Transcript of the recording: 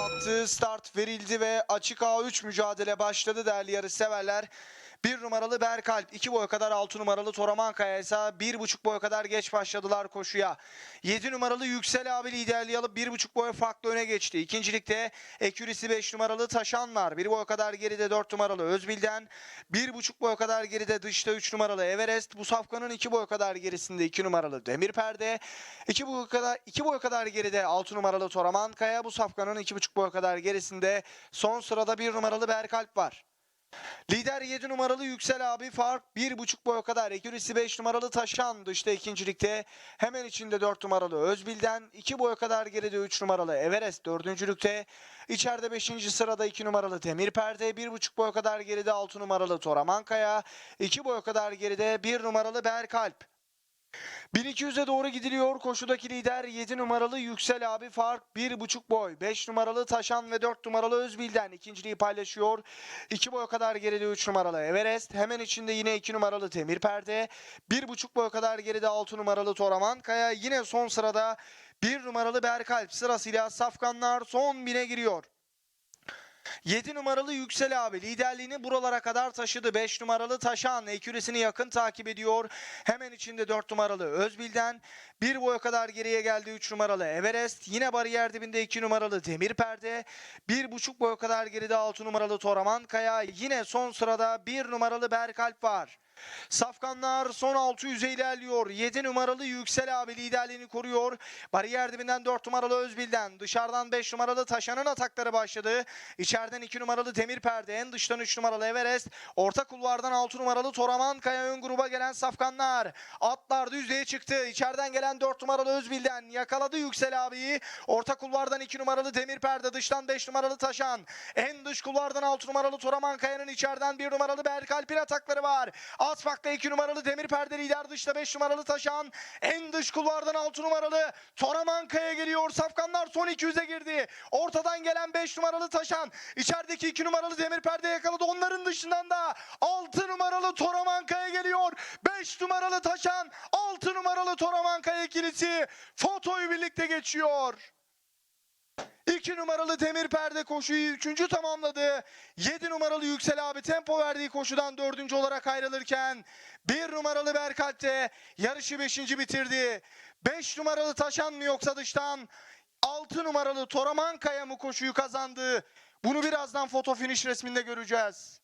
attı. Start verildi ve açık A3 mücadele başladı değerli yarış severler. 1 numaralı Berkalp, 2 boya kadar 6 numaralı Toraman Kaya ise 1,5 boya kadar geç başladılar koşuya. 7 numaralı Yüksel abi liderliği alıp 1,5 boya farklı öne geçti. İkincilikte Ekürisi 5 numaralı Taşan var. 1 boya kadar geride 4 numaralı Özbil'den. 1,5 boya kadar geride dışta 3 numaralı Everest. Bu safkanın 2 boya kadar gerisinde 2 numaralı Demir Perde. 2 boya kadar 2 boya kadar geride 6 numaralı Toraman Kaya. Bu safkanın 2,5 boya kadar gerisinde son sırada 1 numaralı Berkalp var. Lider 7 numaralı Yüksel abi fark 1.5 boya kadar. Ekürisi 5 numaralı Taşan dışta ikincilikte. Hemen içinde 4 numaralı Özbil'den 2 boya kadar geride 3 numaralı Everest dördüncülükte. İçeride 5. sırada 2 numaralı Demir Perde. 1.5 boya kadar geride 6 numaralı Toramankaya. 2 boya kadar geride 1 numaralı Berkalp. 1200'e doğru gidiliyor. Koşudaki lider 7 numaralı Yüksel abi fark 1.5 boy. 5 numaralı Taşan ve 4 numaralı Özbil'den ikinciliği paylaşıyor. 2 boy kadar geride 3 numaralı Everest. Hemen içinde yine 2 numaralı Temir Perde. 1.5 boy kadar geride 6 numaralı Toraman Kaya. Yine son sırada 1 numaralı Berkalp sırasıyla Safkanlar son bine giriyor. 7 numaralı Yüksel abi liderliğini buralara kadar taşıdı. 5 numaralı Taşan eküresini yakın takip ediyor. Hemen içinde 4 numaralı Özbil'den. Bir boya kadar geriye geldi 3 numaralı Everest. Yine bariyer dibinde 2 numaralı Demir Perde. 1,5 boya kadar geride 6 numaralı Toraman Kaya. Yine son sırada 1 numaralı Berkalp var. Safkanlar son 600'e ilerliyor. 7 numaralı Yüksel abi liderliğini koruyor. Bariyer dibinden 4 numaralı Özbil'den. Dışarıdan 5 numaralı Taşan'ın atakları başladı. İçeriden 2 numaralı Demir Perde. En dıştan 3 numaralı Everest. Orta kulvardan 6 numaralı Toraman Kaya ön gruba gelen Safkanlar. Atlar düzlüğe çıktı. İçeriden gelen 4 numaralı Özbil'den yakaladı Yüksel abiyi. Orta kulvardan 2 numaralı Demir Perde. Dıştan 5 numaralı Taşan. En dış kulvardan 6 numaralı Toraman Kaya'nın içeriden 1 numaralı Berkalp'in atakları var. Asfak'ta 2 numaralı Demir Perde lider dışta 5 numaralı Taşan. En dış kulvardan 6 numaralı Toraman Kaya geliyor. Safkanlar son 200'e girdi. Ortadan gelen 5 numaralı Taşan. içerideki 2 numaralı Demir Perde yakaladı. Onların dışından da 6 numaralı Toraman Kaya geliyor. 5 numaralı Taşan. 6 numaralı Toraman Kaya ikilisi fotoyu birlikte geçiyor. 2 numaralı Demir Perde koşuyu 3. tamamladı. 7 numaralı Yüksel abi tempo verdiği koşudan 4. olarak ayrılırken 1 numaralı Berkalp de yarışı 5. bitirdi. 5 numaralı Taşan mı yoksa dıştan 6 numaralı Toraman Kaya mı koşuyu kazandı? Bunu birazdan foto finish resminde göreceğiz.